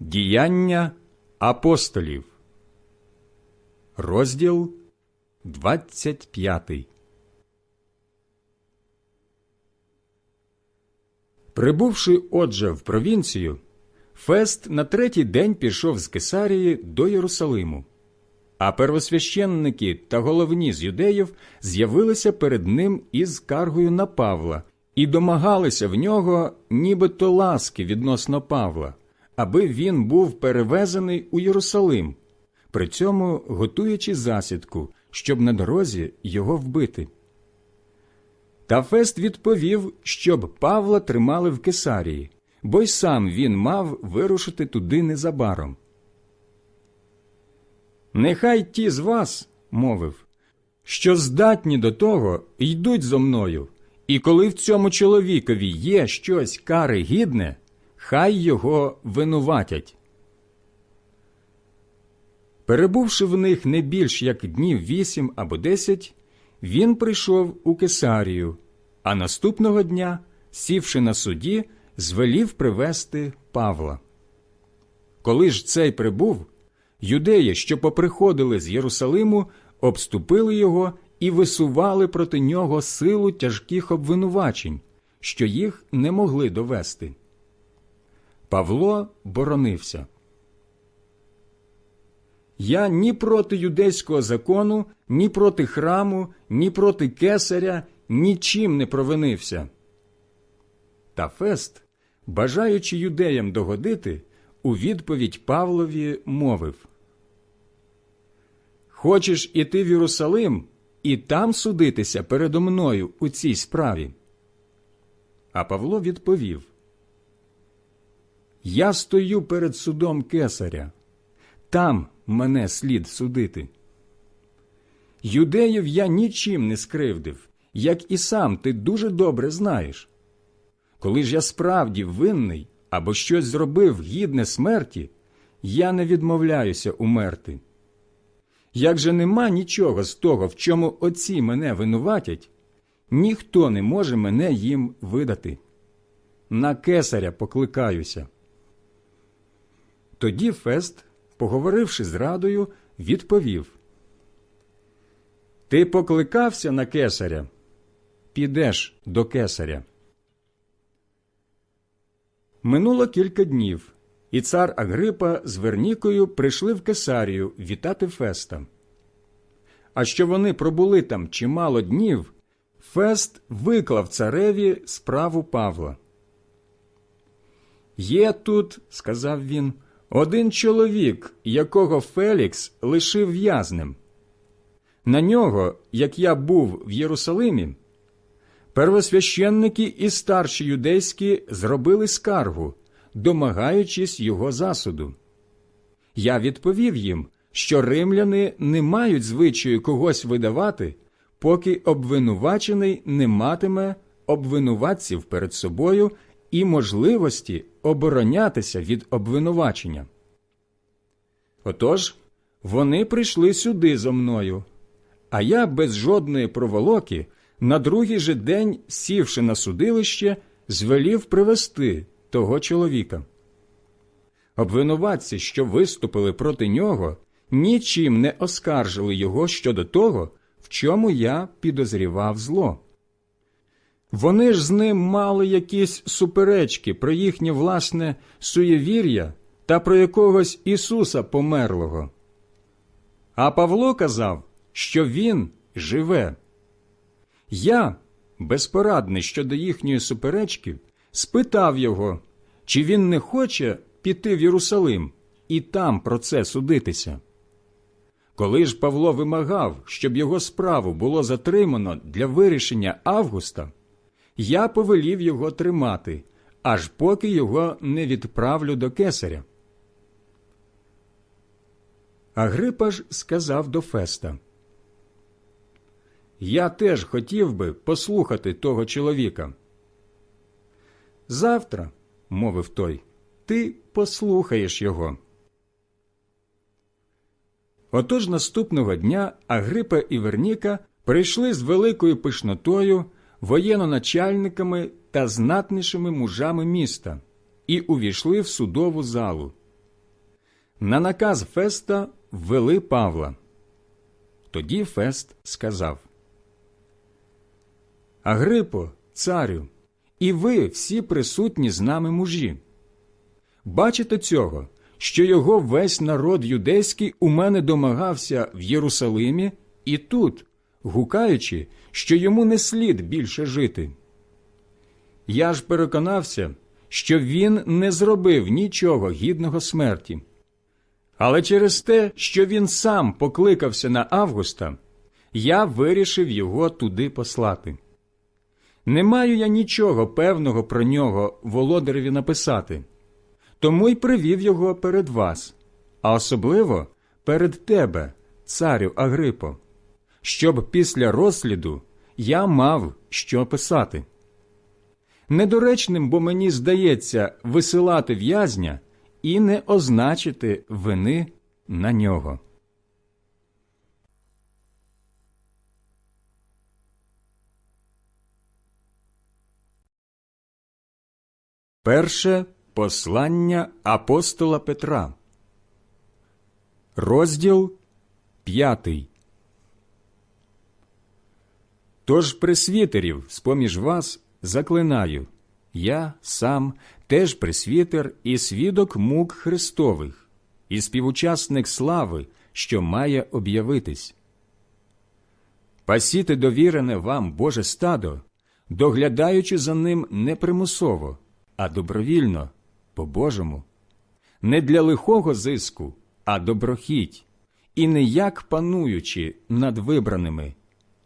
Діяння апостолів, розділ 25. Прибувши отже в провінцію, Фест на третій день пішов з Кесарії до Єрусалиму. А первосвященники та головні з юдеїв з'явилися перед ним із скаргою на Павла і домагалися в нього нібито ласки відносно Павла, аби він був перевезений у Єрусалим, при цьому готуючи засідку, щоб на дорозі його вбити. Та Фест відповів, щоб Павла тримали в Кесарії, бо й сам він мав вирушити туди незабаром. Нехай ті з вас, мовив, що здатні до того, йдуть зо мною, і коли в цьому чоловікові є щось кари гідне, хай його винуватять. Перебувши в них не більш як днів вісім або десять, він прийшов у Кесарію, а наступного дня, сівши на суді, звелів привести Павла. Коли ж цей прибув, юдеї, що поприходили з Єрусалиму, обступили його і висували проти нього силу тяжких обвинувачень, що їх не могли довести. Павло боронився. Я ні проти юдейського закону, ні проти храму, ні проти кесаря нічим не провинився. Та Фест, бажаючи юдеям догодити, у відповідь Павлові мовив Хочеш іти в Єрусалим і там судитися передо мною у цій справі? А Павло відповів Я стою перед судом кесаря, там мене слід судити. Юдеїв я нічим не скривдив, як і сам ти дуже добре знаєш. Коли ж я справді винний або щось зробив гідне смерті, я не відмовляюся умерти. Як же нема нічого з того, в чому отці мене винуватять, ніхто не може мене їм видати. На кесаря покликаюся. Тоді Фест, поговоривши з радою, відповів Ти покликався на кесаря? Підеш до кесаря. Минуло кілька днів, і цар Агрипа з Вернікою прийшли в Кесарію вітати Феста. А що вони пробули там чимало днів, Фест виклав цареві справу Павла. Є тут, сказав він, один чоловік, якого Фелікс лишив в'язнем. На нього, як я був в Єрусалимі, первосвященники і старші юдейські зробили скаргу, домагаючись його засуду. Я відповів їм, що римляни не мають звичаю когось видавати, поки обвинувачений не матиме обвинуватців перед собою і можливості оборонятися від обвинувачення. Отож, вони прийшли сюди зо мною, а я без жодної проволоки на другий же день, сівши на судилище, звелів привести того чоловіка. Обвинуватці, що виступили проти нього, нічим не оскаржили його щодо того, в чому я підозрівав зло. Вони ж з ним мали якісь суперечки про їхнє власне суєвір'я та про якогось Ісуса померлого. А Павло казав, що Він живе. Я, безпорадний щодо їхньої суперечки, спитав його, чи він не хоче піти в Єрусалим і там про це судитися. Коли ж Павло вимагав, щоб його справу було затримано для вирішення Августа, я повелів його тримати, аж поки його не відправлю до кесаря. Агрипа ж сказав до Феста Я теж хотів би послухати того чоловіка. Завтра, мовив той, ти послухаєш його. Отож наступного дня Агрипа і Верніка прийшли з великою пишнотою, воєноначальниками та знатнішими мужами міста і увійшли в судову залу. На наказ Феста ввели Павла. Тоді Фест сказав Агрипо, царю, і ви всі присутні з нами мужі. Бачите цього, що його весь народ юдейський у мене домагався в Єрусалимі і тут, гукаючи, що йому не слід більше жити. Я ж переконався, що він не зробив нічого гідного смерті. Але через те, що він сам покликався на Августа, я вирішив його туди послати. Не маю я нічого певного про нього володареві написати, тому й привів його перед вас, а особливо перед тебе, царю Агрипо, щоб після розсліду я мав що писати. Недоречним, бо мені здається висилати в'язня і не означити вини на нього. Перше послання апостола Петра, розділ п'ятий. Тож пресвітерів з поміж вас заклинаю, я сам теж пресвітер і свідок мук Христових, і співучасник слави, що має об'явитись. Пасіте довірене вам Боже стадо, доглядаючи за ним не примусово, а добровільно, по-божому, не для лихого зиску, а доброхіть, і не як пануючи над вибраними,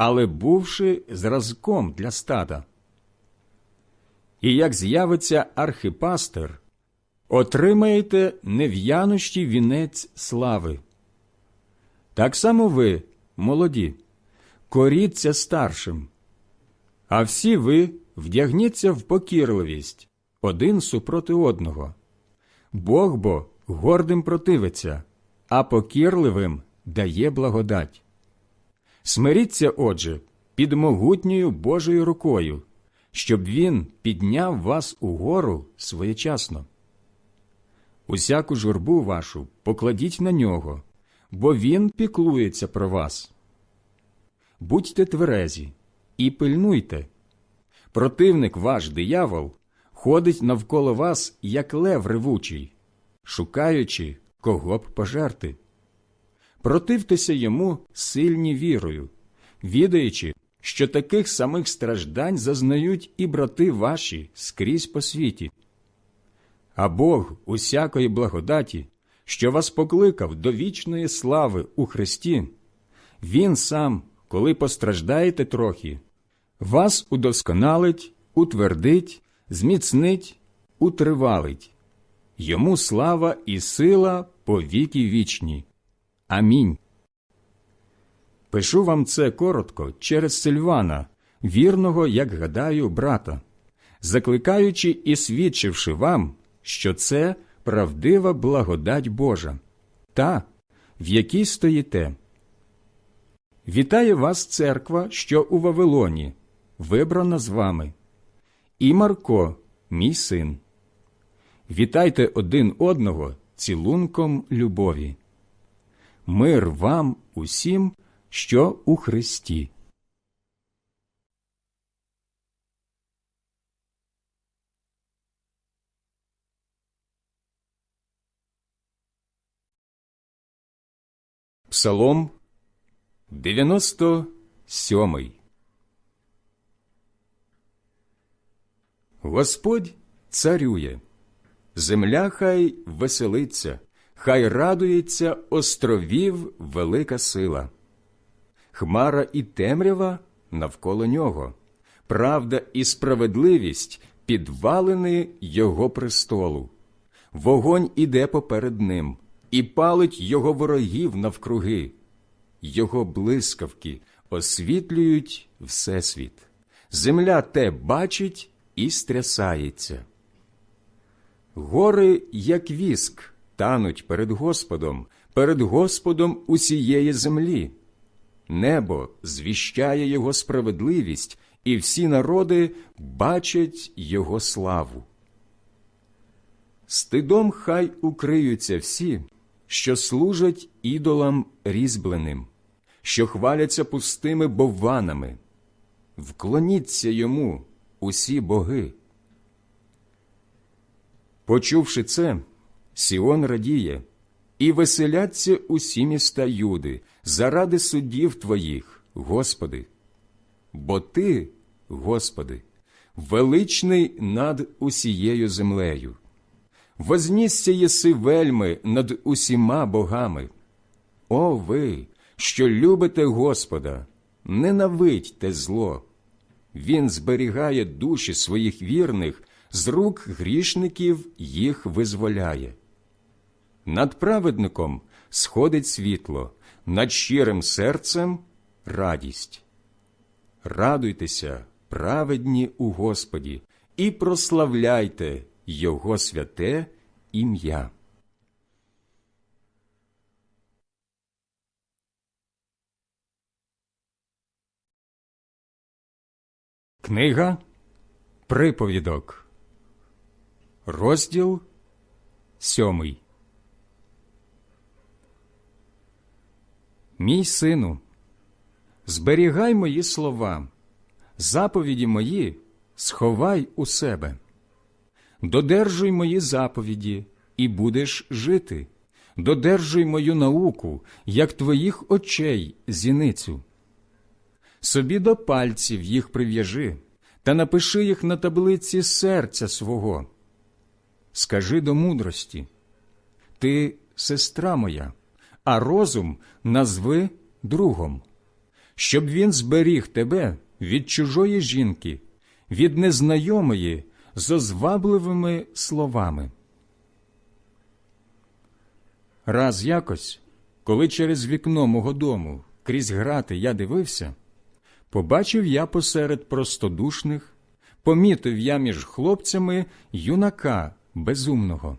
але бувши зразком для стада. І як з'явиться архипастер, отримаєте нев'янощі вінець слави. Так само ви, молоді, коріться старшим, а всі ви вдягніться в покірливість один супроти одного. Бог бо гордим противиться, а покірливим дає благодать. Смиріться, отже, під могутньою Божою рукою, щоб він підняв вас угору своєчасно. Усяку журбу вашу покладіть на нього, бо він піклується про вас. Будьте тверезі і пильнуйте. Противник ваш диявол ходить навколо вас, як лев ревучий, шукаючи, кого б пожерти. Противтеся йому сильні вірою, відаючи, що таких самих страждань зазнають і брати ваші скрізь по світі. А Бог усякої благодаті, що вас покликав до вічної слави у Христі, Він сам, коли постраждаєте трохи, вас удосконалить, утвердить, зміцнить, утривалить. Йому слава і сила по віки вічні. Амінь. Пишу вам це коротко через Сильвана, вірного, як гадаю, брата, закликаючи і свідчивши вам, що це правдива благодать Божа, та, в якій стоїте. Вітає вас церква, що у Вавилоні, вибрана з вами, і Марко, мій син. Вітайте один одного цілунком любові. Мир вам усім що у Христі. Псалом 97 Господь царює, земля хай веселиться, хай радується островів велика сила хмара і темрява навколо нього, правда і справедливість підвалини його престолу. Вогонь іде поперед ним і палить його ворогів навкруги, його блискавки освітлюють Всесвіт. Земля те бачить і стрясається. Гори, як віск, тануть перед Господом, перед Господом усієї землі небо звіщає Його справедливість, і всі народи бачать Його славу. Стидом хай укриються всі, що служать ідолам різьбленим, що хваляться пустими бовванами. Вклоніться йому усі боги. Почувши це, Сіон радіє, і веселяться усі міста Юди заради суддів твоїх, Господи. Бо Ти, Господи, величний над усією землею. Вознісся єси вельми над усіма богами. О ви, що любите Господа, ненавидьте зло. Він зберігає душі своїх вірних, з рук грішників їх визволяє. Над праведником сходить світло, над щирим серцем радість. Радуйтеся, праведні у Господі, і прославляйте Його святе ім'я. Книга Приповідок, розділ сьомий. Мій сину, зберігай мої слова, заповіді мої сховай у себе, додержуй мої заповіді, і будеш жити, додержуй мою науку, як твоїх очей зіницю. Собі до пальців їх прив'яжи та напиши їх на таблиці серця свого. Скажи до мудрості Ти сестра моя, а розум назви другом, щоб він зберіг тебе від чужої жінки, від незнайомої з озвабливими словами. Раз якось, коли через вікно мого дому крізь грати я дивився, побачив я посеред простодушних, помітив я між хлопцями юнака безумного.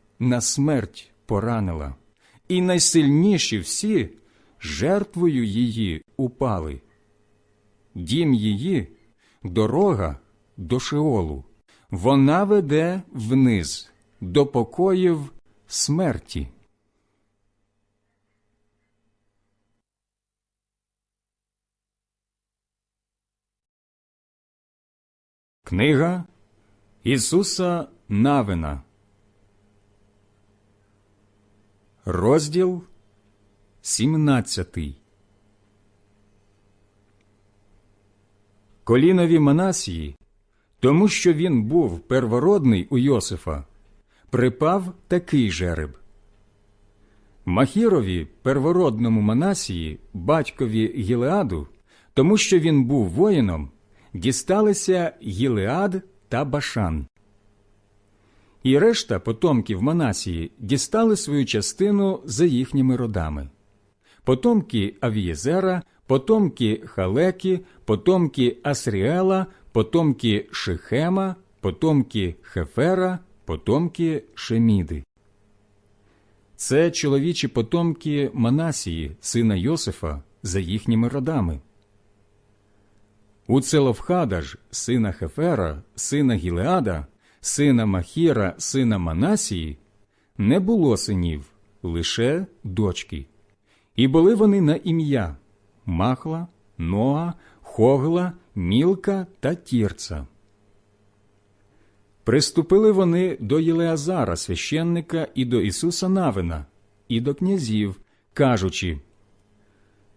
на смерть поранила, і найсильніші всі жертвою її упали. Дім її дорога до Шеолу, вона веде вниз до покоїв смерті. Книга Ісуса Навина. Розділ 17 Колінові Манасії, тому що він був первородний у Йосифа, припав такий жереб. Махірові, первородному Манасії, батькові Гілеаду, тому що він був воїном, дісталися Гілеад та Башан. І решта потомків Манасії дістали свою частину за їхніми родами. Потомки Авієзера, потомки Халекі, потомки Асріела, потомки Шихема, потомки Хефера, потомки Шеміди. Це чоловічі потомки Манасії, сина Йосифа, за їхніми родами. У Целовхада ж, сина Хефера, сина Гілеада, сина Махіра, сина Манасії, не було синів, лише дочки. І були вони на ім'я Махла, Ноа, Хогла, Мілка та Тірца. Приступили вони до Єлеазара, священника, і до Ісуса Навина, і до князів, кажучи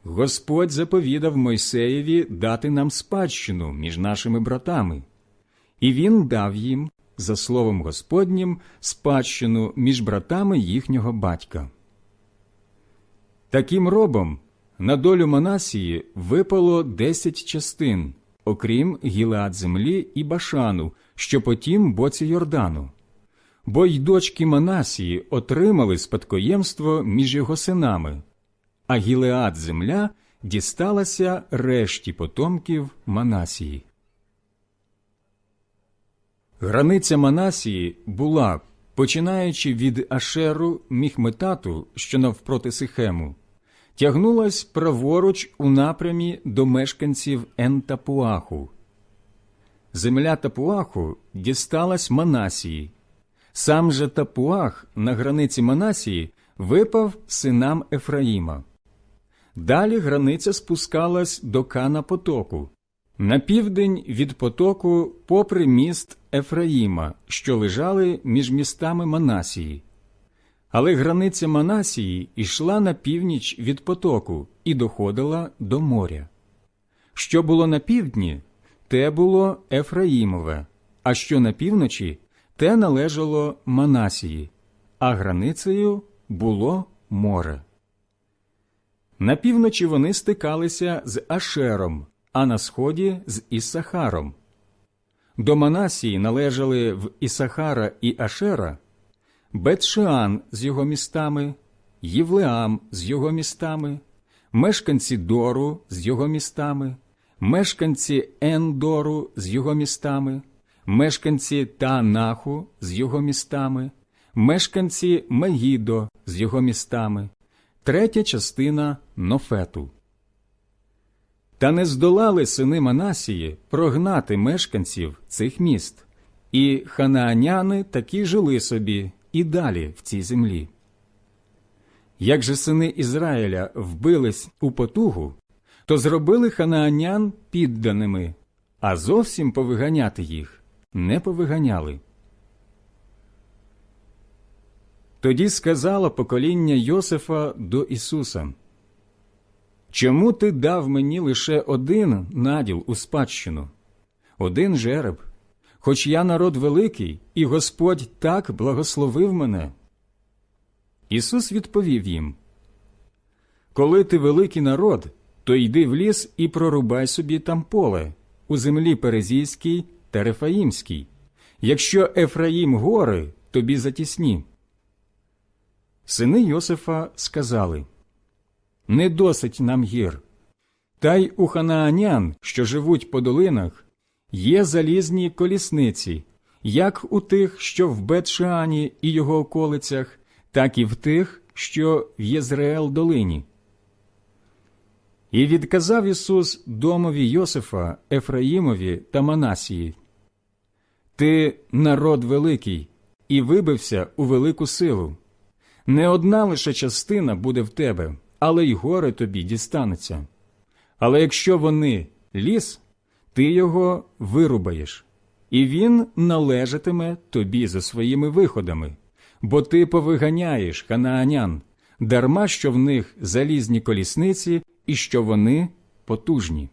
Господь заповідав Мойсеєві дати нам спадщину між нашими братами, і він дав їм, за словом Господнім, спадщину між братами їхнього батька. Таким робом на долю Манасії випало десять частин, окрім Гілеад землі і Башану, що по тім боці Йордану. Бо й дочки Манасії отримали спадкоємство між його синами, а Гілеад земля дісталася решті потомків Манасії. Границя Манасії була, починаючи від Ашеру Міхметату, що навпроти Сихему, тягнулась праворуч у напрямі до мешканців Ентапуаху. Земля Тапуаху дісталась Манасії. Сам же Тапуах на границі Манасії випав синам Ефраїма. Далі границя спускалась до Кана потоку, на південь від потоку, попри міст Ефраїма, що лежали між містами Манасії. Але границя Манасії йшла на північ від потоку і доходила до моря. Що було на півдні, те було Ефраїмове, а що на півночі, те належало Манасії, а границею було море. На півночі вони стикалися з Ашером, а на сході з Ісахаром. До Манасії належали в Ісахара і Ашера Бетшеан з його містами, Євлеам з його містами, мешканці Дору з його містами, мешканці Ендору з його містами, мешканці Таанаху з його містами, мешканці Мегідо з його містами, третя частина Нофету. Та не здолали сини Манасії прогнати мешканців цих міст, і ханааняни такі жили собі і далі в цій землі. Як же сини Ізраїля вбились у потугу, то зробили ханаанян підданими, а зовсім повиганяти їх не повиганяли. Тоді сказало покоління Йосифа до Ісуса Чому ти дав мені лише один наділ у спадщину, один жереб, хоч я народ великий, і Господь так благословив мене? Ісус відповів їм Коли ти великий народ, то йди в ліс і прорубай собі там поле, у землі Перезійській та Рефаїмській. Якщо Ефраїм гори, тобі затісні. Сини Йосифа сказали Не досить нам гір. Та й у ханаанян, що живуть по долинах, є залізні колісниці, як у тих, що в Бетшані і його околицях, так і в тих, що в Єзреел долині. І відказав Ісус домові Йосифа, Ефраїмові та Манасії Ти народ великий, і вибився у велику силу. Не одна лише частина буде в тебе, але й горе тобі дістанеться. Але якщо вони ліс, ти його вирубаєш, і він належатиме тобі за своїми виходами, бо ти повиганяєш ханаанян, дарма що в них залізні колісниці і що вони потужні.